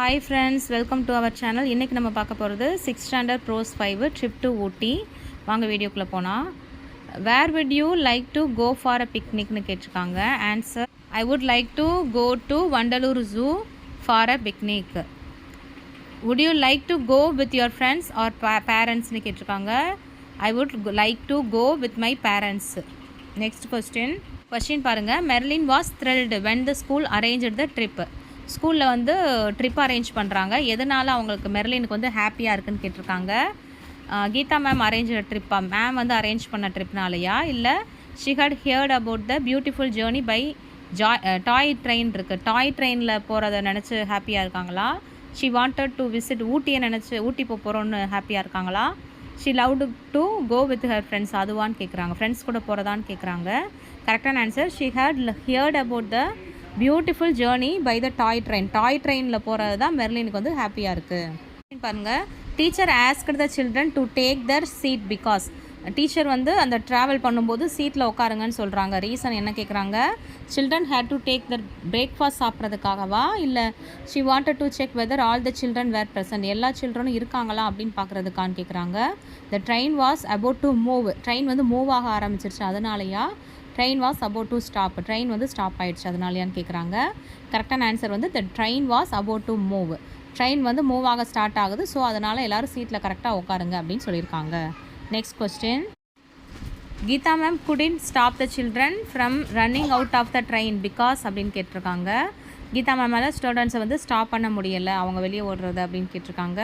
Hi friends welcome to our channel இன்றைக்கி நம்ம பார்க்க போகிறது six standard prose five trip to Ooty வாங்க வீடியோக்குள்ளே போனால் where would you like to go for a பிக்னிக்னு கேட்டிருக்காங்க. Answer I would like to go to Vandalur zoo for a picnic would you like to go with your friends or பேரண்ட்ஸ்னு கேட்டிருக்காங்க. I would like to go with my parents next question question பாருங்கள் Merlin was thrilled when the school arrange the trip ஸ்கூலில் வந்து trip arrange பண்ணுறாங்க எதனால் அவங்களுக்கு மெர்லினுக்கு வந்து ஹாப்பியாக இருக்குன்னு கேட்டிருக்காங்க. கீதா மேம் அரேஞ்ச் ட்ரிப்பா? மேம் வந்து அரேஞ்ச் பண்ண ட்ரிப்னாலையா? இல்லை she had heard about the beautiful journey by joy toy train இருக்குது டாய் ட்ரெயினில் போகிறத நினச்சி ஹாப்பியாக இருக்காங்களா? ஷி வாண்டட் டு விசிட் ஊட்டியை நினச்சி ஊட்டி போக போகிறோன்னு ஹாப்பியாக இருக்காங்களா? She love to go with her friends அதுவான்னு கேட்குறாங்க ஃப்ரெண்ட்ஸ் கூட போகிறதான்னு கேட்குறாங்க கரெக்டான answer she had heard about the beautiful journey by the toy train toy ட்ரெயினில் போகிறது தான் மெர்லினுக்கு வந்து ஹாப்பியாக இருக்குது பாருங்கள் teacher asked the children to take their seat because teacher வந்து அந்த ட்ராவல் பண்ணும்போது சீட்டில் உட்காருங்கன்னு சொல்கிறாங்க ரீசன் என்ன கேட்குறாங்க children had to take their breakfast சாப்பிட்றதுக்காகவா? இல்லை she wanted to check whether all the children were present எல்லா சில்ட்ரனும் இருக்காங்களா அப்படின்னு பார்க்குறதுக்கான்னு கேட்குறாங்க the train was about to move train வந்து மூவ் ஆக ஆரம்பிச்சிருச்சு. அதனாலயா train was about to stop train வந்து ஸ்டாப் ஆயிடுச்சு. அதனாலயான்னு கேட்குறாங்க கரெக்டான ஆன்சர் வந்து the train was about to move train வந்து மூவ் ஆக ஸ்டார்ட் ஆகுது. ஸோ அதனால் எல்லோரும் சீட்டில் கரெக்டாக உட்காருங்க அப்படின்னு சொல்லியிருக்காங்க. Next question Geetha ma'am couldn't stop the children from running out of the train because அப்படின்னு கேட்டிருக்காங்க. கீதா மேமால் ஸ்டூடெண்ட்ஸை வந்து ஸ்டாப் பண்ண முடியலை. அவங்க வெளியே ஓடுறது அப்படின்னு கேட்டிருக்காங்க.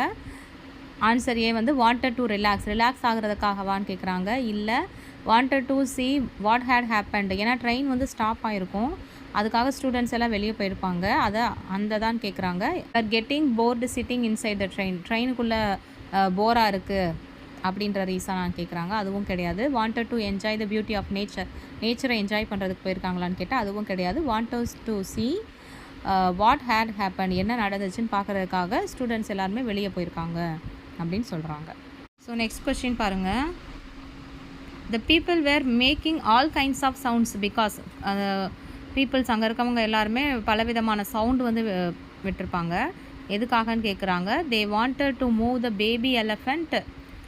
ஆன்சர் ஏ வந்து வாண்டட் டு ரிலாக்ஸ் ரிலாக்ஸ் ஆகிறதுக்காகவான்னு கேட்குறாங்க இல்லை wanted to see what had happened. ஏன்னா ட்ரெயின் வந்து ஸ்டாப் ஆகிருக்கும் அதுக்காக ஸ்டூடெண்ட்ஸ் எல்லாம் வெளியே போயிருப்பாங்க. அதை அந்த தான் கேட்குறாங்க are getting bored sitting inside the train ட்ரெயினுக்குள்ளே போராக இருக்குது அப்படின்ற ரீசனாக கேட்குறாங்க அதுவும் கிடையாது. Wanted to enjoy the beauty of nature நேச்சரை என்ஜாய் பண்ணுறதுக்கு போயிருக்காங்களான்னு கேட்டால் அதுவும் கிடையாது. Wanders to see what had happen என்ன நடந்துச்சுன்னு பார்க்குறதுக்காக ஸ்டூடெண்ட்ஸ் எல்லாருமே வெளியே போயிருக்காங்க அப்படின்னு சொல்கிறாங்க ஸோ நெக்ஸ்ட் கொஸ்டின் பாருங்கள் the people were making all kinds of sounds because peoples அங்கே இருக்கவங்க எல்லாருமே பலவிதமான சவுண்ட் வந்து வி- விட்டிருப்பாங்க. எதுக்காகன்னு கேட்குறாங்க they wanted to move the baby elephant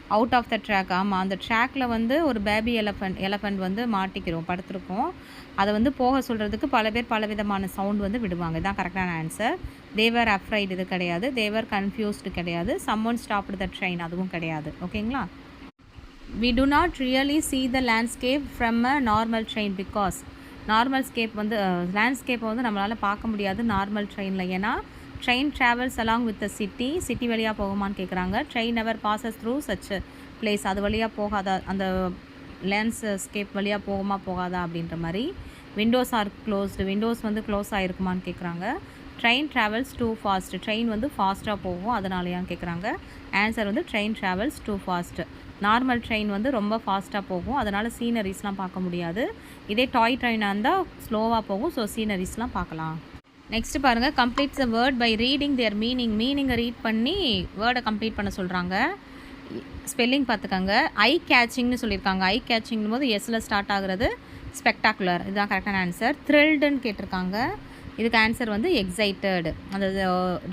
out of the track ஆமாம் அந்த ட்ராக்ல வந்து ஒரு பேபி எலஃபண்ட் எலஃபண்ட் வந்து மாட்டிக்கிறோம் படுத்துருக்கோம். அதை வந்து போக சொல்கிறதுக்கு பல பேர் பலவிதமான சவுண்ட் வந்து விடுவாங்க. இதான் கரெக்டான ஆன்சர் தேவர் அஃப்ரைட் இது கிடையாது. தேவர் கன்ஃபியூஸ்டு கிடையாது. சம்மன் ஸ்டாப்டு த ட்ரெயின் அதுவும் கிடையாது. ஓகேங்களா we do not really see the landscape from a normal train because normal scape வந்து uh, லேண்ட்ஸ்கேப்பை வந்து நம்மளால் பார்க்க முடியாது நார்மல் ட்ரெயினில் ஏன்னா train travels along with the city city வழியாக போகுமான்னு கேட்குறாங்க train ever passes through such place அது வழியாக போகாதா அந்த லேண்ட்ஸ் ஸ்கேப் வழியாக போகுமா போகாதா அப்படின்ற மாதிரி விண்டோஸ் ஆர் க்ளோஸ்டு விண்டோஸ் வந்து க்ளோஸ் ஆகிருக்குமான்னு கேட்குறாங்க train travels too fast train வந்து ஃபாஸ்ட்டாக போகும். அதனாலையான்னு கேட்குறாங்க ஆன்சர் வந்து train travels too fast normal train வந்து ரொம்ப ஃபாஸ்ட்டாக போகும். அதனால் சீனரிஸ்லாம் பார்க்க முடியாது. இதே டாய் ட்ரெயினாக இருந்தால் ஸ்லோவாக போகும். ஸோ சீனரிஸ்லாம் பார்க்கலாம். நெக்ஸ்ட் பாருங்கள் completes the word by reading their meaning மீனிங்கை read பண்ணி வேர்டை கம்ப்ளீட் பண்ண சொல்கிறாங்க ஸ்பெல்லிங் பார்த்துக்கோங்க. ஐ கேச்சிங்னு சொல்லியிருக்காங்க. ஐ கேச்சிங்னு போது எஸ்ஸில் ஸ்டார்ட் ஆகுறது ஸ்பெக்டாகுலர் இதுதான் கரெக்டான ஆன்சர் த்ரில்டுன்னு கேட்டிருக்காங்க. இதுக்கு ஆன்சர் வந்து எக்ஸைட்டட் அந்த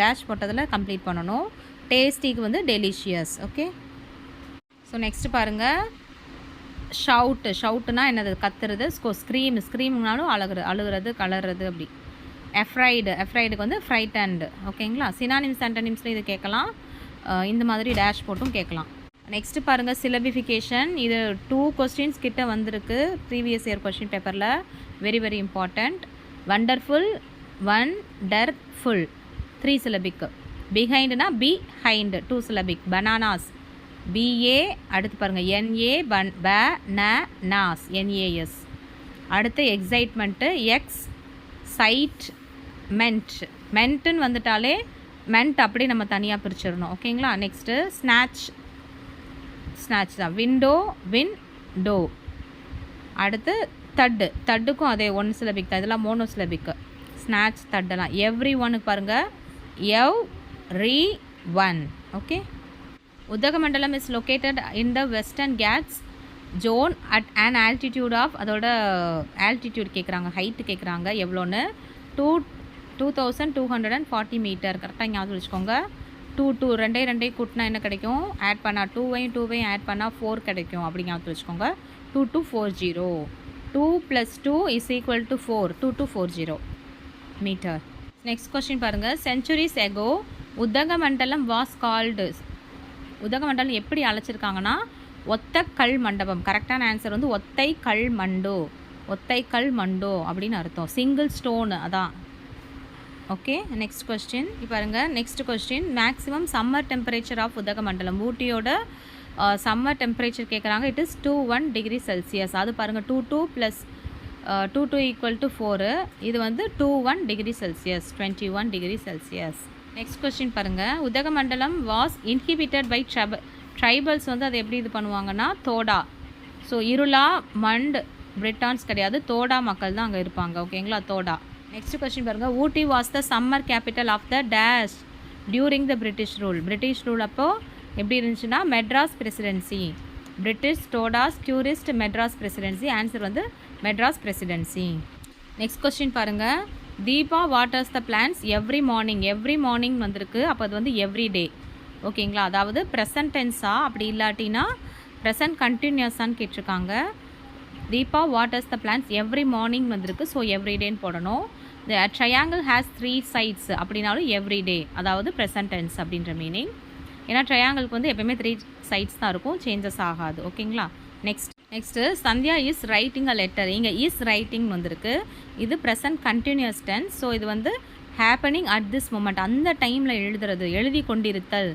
டேஷ் போட்டதில் கம்ப்ளீட் பண்ணணும். டேஸ்டிக்கு வந்து டெலிஷியஸ் ஓகே ஸோ நெக்ஸ்ட் பாருங்கள் ஷவுட்டு ஷவுட்டுனா என்னது? கத்துறது ஸ்கோ ஸ்க்ரீம் ஸ்க்ரீம்னாலும் அழுகுற அழுகுறது கலர்றது அப்படி. எஃப்ரைடு எஃப்ரைடுக்கு வந்து ஃப்ரைட் அண்ட் ஓகேங்களா சினானிம்ஸ் ஆண்டனிம்ஸில் இது கேட்கலாம். இந்த மாதிரி டேஷ் போட்டும் கேட்கலாம். நெக்ஸ்ட் பாருங்கள் சிலபிஃபிகேஷன் இது டூ கொஸ்டின்ஸ் கிட்ட வந்திருக்கு. ப்ரீவியஸ் இயர் கொஸ்டின் பேப்பரில் very very important wonderful won der ful three syllabic பிஹைண்டுனா be hind two syllabic bananas BA அடுத்து பாருங்கள் NA ban ba na nas NAS அடுத்து எக்ஸைட்மெண்ட்டு எக்ஸ் சைட் மென்ட் மென்ட்டுன்னு வந்துட்டாலே மென்ட் அப்படி நம்ம தனியாக பிரிச்சிடணும். ஓகேங்களா நெக்ஸ்ட்டு ஸ்நாச் ஸ்நாச் தான். விண்டோ வின் டோ அடுத்து தட்டு தட்டுக்கும் அதே ஒன் சிலபிக் தான். இதெல்லாம் மோனோ சிலபிக் ஸ்நாச் தட்டெல்லாம் எவ்ரி ஒனுக்கு பாருங்கள் every one okay Udhagamandalam is located in the Western Ghats zone at an altitude of அதோட ஆல்டிடியூட் கேட்குறாங்க ஹைட்டு கேட்குறாங்க எவ்வளோன்னு? Two two thousand two hundred and forty metre கரெக்டாக ஞாபகம் வச்சுக்கோங்க. டூ டூ ரெண்டே ரெண்டே கூட்டினா என்ன கிடைக்கும்? ஆட் பண்ணால் டூவையும் டூவையும் ஆட் பண்ணால் ஃபோர் கிடைக்கும். அப்படி ஞாபகம் வச்சுக்கோங்க. Two two four zero two plus two is equal to four two two four zero metre next question பாருங்கள் centuries ago Udhagamandalam was called Udhagamandalam எப்படி அழைச்சிருக்காங்கன்னா ஒத்த கல் மண்டபம். கரெக்டான ஆன்சர் வந்து ஒத்தை கல் மண்டோ. ஒத்தை கல் மண்டோ அப்படின்னு அர்த்தம். சிங்கிள் ஸ்டோனு அதான். ஓகே நெக்ஸ்ட் கொஸ்டின் இப்போ பாருங்க next question maximum summer temperature of Udhagamandalam. ஊட்டியோட summer temperature கேட்குறாங்க it is two one degree Celsius அது பாருங்கள் two two plus two two equal to four இது வந்து two one degree Celsius twenty one degree Celsius next question பாருங்கள் Udhagamandalam was inhibited by ட்ரப tribals வந்து அதை எப்படி இது பண்ணுவாங்கன்னா தோடா. ஸோ இருளா மண்ட் பிரிட்டான்ஸ் கிடையாது. தோடா மக்கள் தான் அங்கே இருப்பாங்க. ஓகேங்களா தோடா. நெக்ஸ்ட் கொஸ்டின் பாருங்கள் Ooty was the summer capital of the dash during the British rule British rule அப்போது எப்படி இருந்துச்சுன்னா Madras presidency British Todas tourist Madras presidency answer வந்து மெட்ராஸ் பிரசிடென்சி நெக்ஸ்ட் கொஸ்டின் பாருங்கள் Deepa waters the plants every morning every morning வந்திருக்கு. அப்போ அது வந்து every day ஓகேங்களா அதாவது ப்ரெசன்ட் டென்ஸா அப்படி இல்லாட்டினா ப்ரெசன்ட் கண்டினியூஸான்னு கேட்டிருக்காங்க. Deepa waters the plants every morning வந்திருக்கு. ஸோ எவ்ரி டேன்னு போடணும். The triangle has three sides அப்படின்னாலும் எவ்ரி டே அதாவது ப்ரெசன்ட் டென்ஸ் அப்படின்ற மீனிங் ஏன்னா ட்ரையாங்கிளுக்கு வந்து எப்பயுமே த்ரீ சைட்ஸ் தான் இருக்கும். சேஞ்சஸ் ஆகாது. ஓகேங்களா next next Sandhya is writing a letter இங்கே இஸ் ரைட்டிங் வந்திருக்கு. இது ப்ரெசன்ட் கண்டினியூஸ் டென்ஸ் ஸோ இது வந்து ஹேப்பனிங் அட் திஸ் மூமெண்ட் அந்த டைமில் எழுதுறது எழுதி கொண்டிருத்தல்.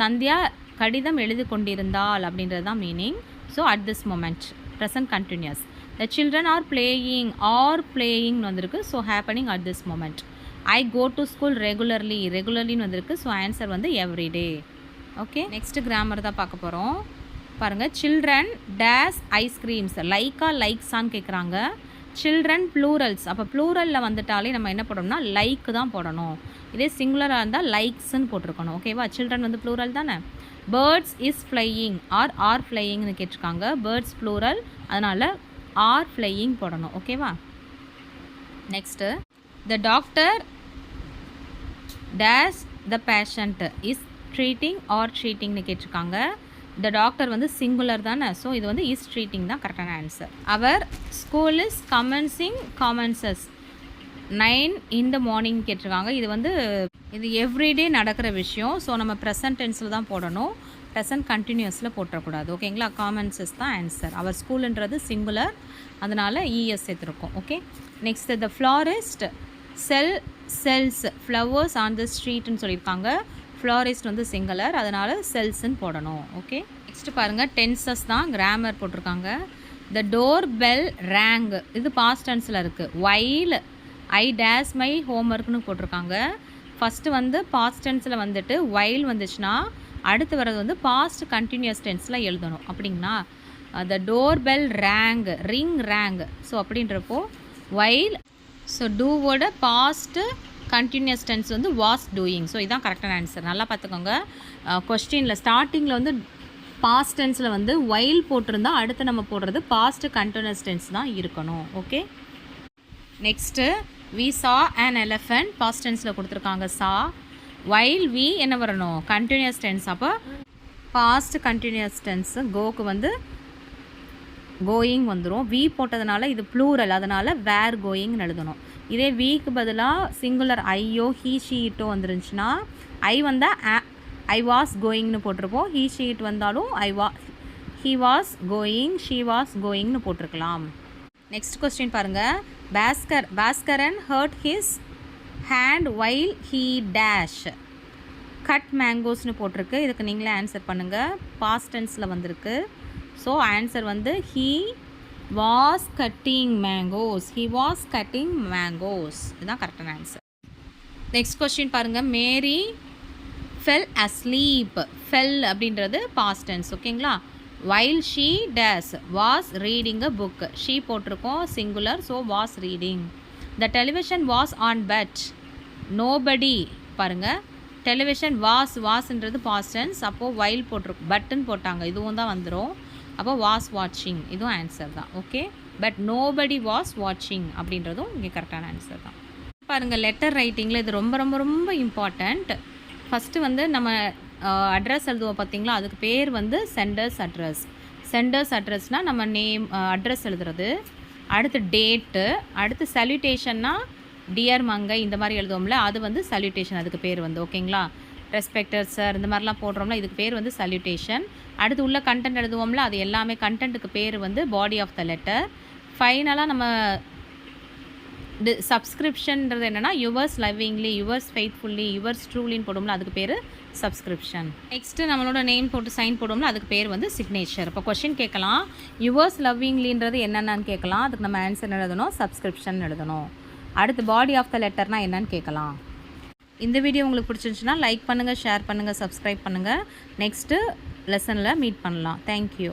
சந்தியா கடிதம் எழுதி கொண்டிருந்தால் அப்படின்றது தான் meaning so at this moment present continuous the children are playing are பிளேயிங்னு வந்திருக்கு. So happening at this moment I go to school regularly ரெகுலர்லின்னு வந்திருக்கு. ஸோ ஆன்சர் வந்து எவ்ரிடே ஓகே நெக்ஸ்ட் கிராமர் தான் பார்க்க போகிறோம் பாருங்கள் சில்ட்ரன் டேஸ் ஐஸ்கிரீம்ஸ் லைக்கா லைக்ஸான்னு கேட்குறாங்க சில்ட்ரன் ப்ளூரல்ஸ் அப்போ ப்ளூரலில் வந்துட்டாலே நம்ம என்ன போடணும்னா லைக்கு தான் போடணும். இதே சிங்குலராக இருந்தால் லைக்ஸ்ன்னு போட்டிருக்கணும். ஓகேவா சில்ட்ரன் வந்து ப்ளூரல் தானே? Birds is flying are are ஃப்ளையிங்னு கேட்டிருக்காங்க. பேர்ட்ஸ் ப்ளூரல் அதனால் ஆர் ஃப்ளையிங் போடணும். ஓகேவா next the doctor dash the patient is treating are ட்ரீட்டிங்னு கேட்டிருக்காங்க. த டாக்டர் வந்து சிங்குலர் தானே? ஸோ இது வந்து இஸ் ட்ரீட்டிங் தான் கரெக்டான answer our school is commencing commences nine in the morning கேட்டிருக்காங்க. இது வந்து இது எவ்ரிடே நடக்கிற விஷயம். ஸோ நம்ம ப்ரெசன்ட் டென்ஸில் தான் போடணும். ப்ரெசன்ட் கண்டினியூஸில் போட்டுறக்கூடாது. ஓகேங்களா காமன்சஸ் தான் ஆன்சர் அவர் ஸ்கூலுன்றது சிங்குலர் அதனால் இஎஸ் சேர்த்துருக்கோம். Okay next the florist sell sells flowers on the ஸ்ட்ரீட்னு சொல்லியிருக்காங்க. ஃப்ளாரிஸ்ட் வந்து சிங்குலர் அதனால் செல்ஸ்ன்னு போடணும் ஓகே நெக்ஸ்ட் பாருங்கள் டென்சஸ் தான் கிராமர் போட்டிருக்காங்க. த டோர் பெல் ரேங்க் இது பாஸ்ட் டென்ஸில் இருக்குது வைல் ஐ டேஸ் மை ஹோம்ஒர்க்னு போட்டிருக்காங்க. ஃபஸ்ட்டு வந்து பாஸ்ட் டென்ஸில் வந்துட்டு வைல் வந்துச்சுன்னா அடுத்து வர்றது வந்து பாஸ்ட் கண்டினியூஸ் டென்ஸில் எழுதணும். அப்படிங்களா? The door bell rang ring rang so அப்படின்றப்போ வைல் ஸோ டூவோட பாஸ்ட்டு கண்டினியூஸ் டென்ஸ் வந்து வாஸ் டூயிங் ஸோ இதான் கரெக்டான ஆன்சர் நல்லா பார்த்துக்கோங்க. கொஸ்டினில் ஸ்டார்டிங்கில் வந்து பாஸ்ட் டென்ஸில் வந்து வைல் போட்டிருந்தா அடுத்து நம்ம போடுறது பாஸ்ட் கண்டினியூஸ் டென்ஸ் தான் இருக்கணும். Okay next we saw and elephant past டென்ஸில் கொடுத்துருக்காங்க சா வைல் வி என்ன வரணும்? கண்டினியூஸ் டென்ஸ் அப்போ பாஸ்ட் கண்டினியூஸ் டென்ஸு கோக்கு வந்து கோயிங் வந்துடும் வி போட்டதுனால இது ப்ளூரல் அதனால் வேர் கோயிங்னு எழுதணும். இதே வீக்கு பதிலாக சிங்குலர் ஐயோ ஹீ ஷீட்டோ வந்துருந்துச்சுன்னா ஐ வந்தால் ஐ வாஸ் கோயிங்னு போட்டிருப்போம். ஹீ ஷீட் வந்தாலும் ஐ வா he was going she was கோயிங்னு போட்டிருக்கலாம். நெக்ஸ்ட் கொஸ்டின் பாருங்கள் Bhaskar Bhaskaran hurt his hand while he dash cut மேங்கோஸ்னு போட்டிருக்கு. இதுக்கு நீங்களே ஆன்சர் பண்ணுங்கள் பாஸ்ட் டென்ஸில் வந்திருக்கு. ஸோ ஆன்சர் வந்து he was cutting mangoes he was cutting mangoes இதுதான் கரெக்டான ஆன்சர் நெக்ஸ்ட் கொஸ்டின் பாருங்கள் மேரி ஃபெல் அஸ்லீப் ஃபெல் அப்படின்றது பாஸ்ட் டென்ஸ் ஓகேங்களா while she dash was reading a book she போட்டிருக்கோம் singular so was reading the television was on bed nobody பாருங்கள் television was வாஸ்ன்றது past tense அப்போது while போட்டிருக்கும் பட்டுன்னு போட்டாங்க. இதுவும் தான் வந்துடும் அப்போ வாஸ் வாட்சிங் இதுவும் ஆன்சர் தான் ஓகே பட் நோபடி வாஸ் வாட்சிங் அப்படின்றதும் இங்கே கரெக்டான ஆன்சர் தான். பாருங்கள் லெட்டர் ரைட்டிங்கில் இது ரொம்ப ரொம்ப ரொம்ப இம்பார்ட்டண்ட் ஃபஸ்ட்டு வந்து நம்ம அட்ரஸ் எழுதுவோம் பார்த்தீங்களா? அதுக்கு பேர் வந்து சென்டர்ஸ் அட்ரஸ் சென்டர்ஸ் அட்ரஸ்னால் நம்ம நேம் அட்ரஸ் எழுதுறது. அடுத்து டேட்டு அடுத்து சல்யூட்டேஷன்னா டியர் மங்கை இந்த மாதிரி எழுதுவோம்ல அது வந்து சல்யூட்டேஷன் அதுக்கு பேர் வந்து ஓகேங்களா ரெஸ்பெக்டர் சார் இந்த மாதிரிலாம் போடுறோம்ல இதுக்கு பேர் வந்து சல்யூட்டேஷன் அடுத்து உள்ள கண்டென்ட் எழுதுவோம்ல அது எல்லாமே கண்டென்ட்டுக்கு பேர் வந்து பாடி ஆஃப் த லெட்டர் ஃபைனலாக நம்ம டி சப்ஸ்கிரிப்ஷன்ன்றது என்னென்னா yours lovingly yours faithfully yours ட்ரூலின்னு போடுவோம்ல அதுக்கு பேர் சப்ஸ்கிரிப்ஷன் நெக்ஸ்ட்டு நம்மளோட நேம் போட்டு சைன் போடுவோம்ல அதுக்கு பேர் வந்து சிக்னேச்சர் இப்போ கொஷின் கேட்கலாம். யுவர்ஸ் லவ்விங்லின்றது என்னென்னு கேட்கலாம். அதுக்கு நம்ம ஆன்சர் எழுதணும் சப்ஸ்கிரிப்ஷன் எழுதணும். அடுத்து பாடி ஆஃப் த லெட்டர்னால் என்னன்னு கேட்கலாம். இந்த வீடியோ உங்களுக்கு பிடிச்சிருந்துச்சுன்னா லைக் பண்ணுங்கள் ஷேர் பண்ணுங்கள் சப்ஸ்கிரைப் பண்ணுங்கள் நெக்ஸ்ட்டு லெசனில் மீட் பண்ணலாம். தேங்க்யூ